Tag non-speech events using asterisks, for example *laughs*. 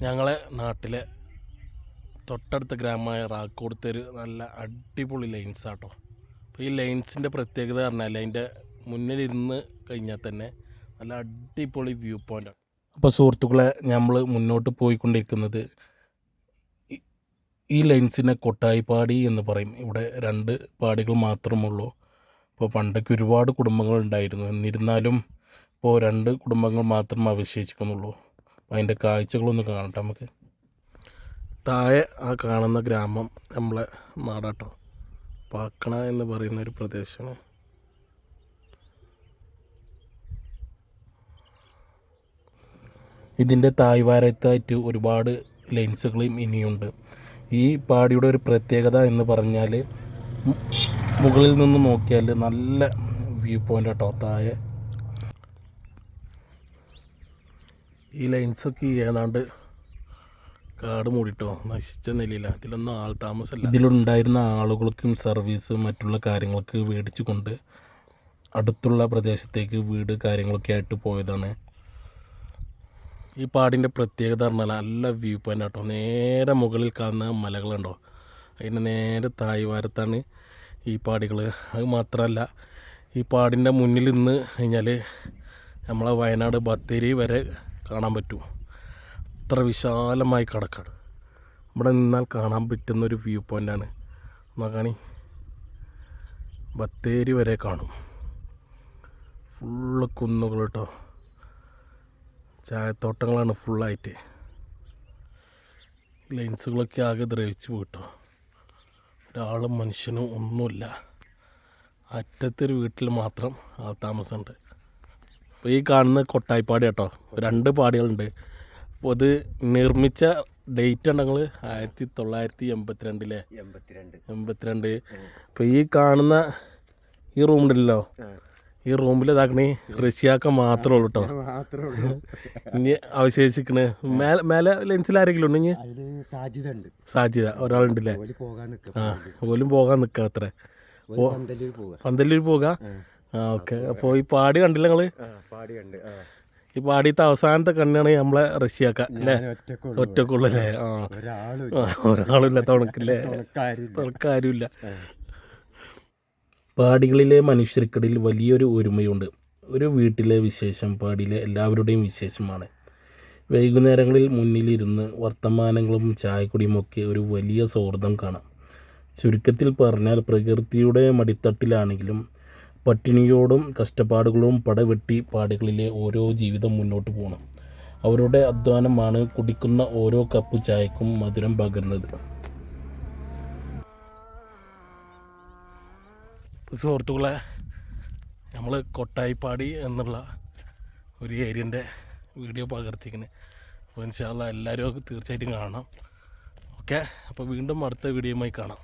ഞങ്ങളെ നാട്ടിലെ തൊട്ടടുത്ത ഗ്രാമമായ റാക്കോടുത്തെ ഒരു നല്ല അടിപൊളി ലൈൻസ് ആട്ടോ. അപ്പോൾ ഈ ലൈൻസിന്റെ പ്രത്യേകത പറഞ്ഞാൽ അതിന്റെ മുന്നിലിരുന്ന് കഴിഞ്ഞാൽ തന്നെ നല്ല അടിപൊളി വ്യൂ പോയിന്റാണ് അപ്പോൾ സുഹൃത്തുക്കളെ നമ്മൾ മുന്നോട്ട് പോയിക്കൊണ്ടിരിക്കുന്നത് ഈ- ലൈൻസിനെ കൊട്ടായിപ്പാടി എന്ന് പറയും. ഇവിടെ രണ്ട് പാടികൾ മാത്രമുള്ളൂ. ഇപ്പോൾ പണ്ടൊക്കെ ഒരുപാട് കുടുംബങ്ങൾ ഉണ്ടായിരുന്നു. എന്നിരുന്നാലും ഇപ്പോൾ രണ്ട് കുടുംബങ്ങൾ മാത്രം അവശേഷിക്കുന്നുള്ളൂ. അതിന്റെ കാഴ്ചകളൊന്ന് കാണട്ടെ നമുക്ക്. താഴെ ആ കാണുന്ന ഗ്രാമം നമ്മളെ നാടാട്ടോ. പാക്കണ എന്ന് പറയുന്ന ഒരു പ്രദേശമാണ്. ഇതിന്റെ തായ്വാരത്തായിട്ട് ഒരുപാട് ലെൻസുകളും ഇനിയുണ്ട്. ഈ പാടിയുടെ ഒരു പ്രത്യേകത എന്ന് പറഞ്ഞാൽ മുകളിൽ നിന്ന് നോക്കിയാൽ നല്ല വ്യൂ പോയിന്റ് കേട്ടോ താഴെ ഈ ലൈൻസൊക്കെ ഏതാണ്ട് കാട് മൂടിട്ടോ? നശിച്ച നിലയില്ല ഇതിലൊന്നും ആൾ താമസമല്ല. ഇതിലുണ്ടായിരുന്ന ആളുകൾക്കും സർവീസ് മറ്റുള്ള കാര്യങ്ങൾക്ക് മേടിച്ചു കൊണ്ട് അടുത്തുള്ള പ്രദേശത്തേക്ക് വീട് കാര്യങ്ങളൊക്കെ ആയിട്ട് പോയതാണ്. ഈ പാടിന്റെ പ്രത്യേകത പറഞ്ഞാൽ നല്ല വ്യൂ പോയിന്റ് കേട്ടോ നേരെ മുകളിൽ കാണുന്ന മലകളുണ്ടോ? അതിന്റെ നേരെ തായ്വാരത്താണ് ഈ പാടികൾ അത് മാത്രമല്ല ഈ പാടിന്റെ മുന്നിൽ നിന്ന് കഴിഞ്ഞാൽ നമ്മളെ വയനാട് ബത്തേരി വരെ കാണാൻ പറ്റും. അത്ര വിശാലമായി കിടക്കാണ് ഇവിടെ നിന്നാൽ കാണാൻ പറ്റുന്ന ഒരു വ്യൂ പോയിന്റാണ് നോക്കാണി ബത്തേരി വരെ കാണും. ഫുള്ള് കുന്നുകൾ കേട്ടോ ചായത്തോട്ടങ്ങളാണ് ഫുള്ളായിട്ട് ലെൻസുകളൊക്കെ ആകെ ദ്രവിച്ചു പോയിട്ടോ. ഒരാളും മനുഷ്യനും ഒന്നുമില്ല. അറ്റത്തൊരു വീട്ടിൽ മാത്രം ആൾ താമസമുണ്ട്. അപ്പോൾ ഈ കാണുന്ന കൊട്ടായിപ്പാടി കേട്ടോ. രണ്ട് പാടികളുണ്ട്. അപ്പോൾ ഇത് നിർമ്മിച്ച ഡേറ്റ് ഉണ്ടെങ്കിൽ ആയിരത്തി തൊള്ളായിരത്തി എൺപത്തിരണ്ടിലെ എൺപത്തിരണ്ട് അപ്പോൾ ഈ കാണുന്ന ഈ റൂമുണ്ടല്ലോ ഈ റൂമിൽ ഇതാക്കണി റഷ്യാക്ക മാത്രമേ ഉള്ളൂ കേട്ടോ ഇനി അവശേഷിക്കണ്. മേലെ മേലെ ലെൻസിൽ ആരെങ്കിലും ഉണ്ടെങ്കിൽ ഇനി? സാധ്യത ഉണ്ട്. സാധ്യത ഒരാളുണ്ടല്ലേ? ആ പോലും പോകാൻ നിൽക്കുക അത്ര. പന്തല്ലൂർ പോകാം? ആ. ഓക്കെ. അപ്പോൾ ഈ പാടി കണ്ടില്ല നിങ്ങൾ? പാടി കണ്ട് ഈ പാടിയത്തെ അവസാനത്തെ കണ്ണാണ് നമ്മളെ റഷ്യാക്ക അല്ലേ? ഒറ്റക്കുള്ളല്ലേ ആ ഒരാളില്ല തുണക്കില്ലേ *laughs* തുണക്കാരില്ല. തുണക്കാരുമില്ല. പാടികളിലെ മനുഷ്യർക്കിടയിൽ വലിയൊരു ഒരുമയുണ്ട്. ഒരു വീട്ടിലെ വിശേഷം പാടിയിലെ എല്ലാവരുടെയും വിശേഷമാണ്. വൈകുന്നേരങ്ങളിൽ മുന്നിലിരുന്ന് വർത്തമാനങ്ങളും ചായക്കുടിയുമൊക്കെ ഒരു വലിയ സൗഹൃദം കാണാം. ചുരുക്കത്തിൽ പറഞ്ഞാൽ പ്രകൃതിയുടെ മടിത്തട്ടിലാണെങ്കിലും പട്ടിണിയോടും കഷ്ടപ്പാടുകളും പടവെട്ടി പാടുകളിലെ ഓരോ ജീവിതം മുന്നോട്ട് പോകണം അവരുടെ അധ്വാനമാണ് കുടിക്കുന്ന ഓരോ കപ്പ് ചായക്കും മധുരം പകരുന്നത് സുഹൃത്തുക്കളെ നമ്മൾ കൊട്ടായിപ്പാടി എന്നുള്ള ഒരു ഏരിയന്റെ വീഡിയോ പകർത്തിക്കുന്നത് അപ്പോൾ ഇൻഷാല്ല എല്ലാവരും തീർച്ചയായിട്ടും കാണാം ഓക്കെ? അപ്പോൾ വീണ്ടും അടുത്ത വീഡിയോയുമായി കാണാം.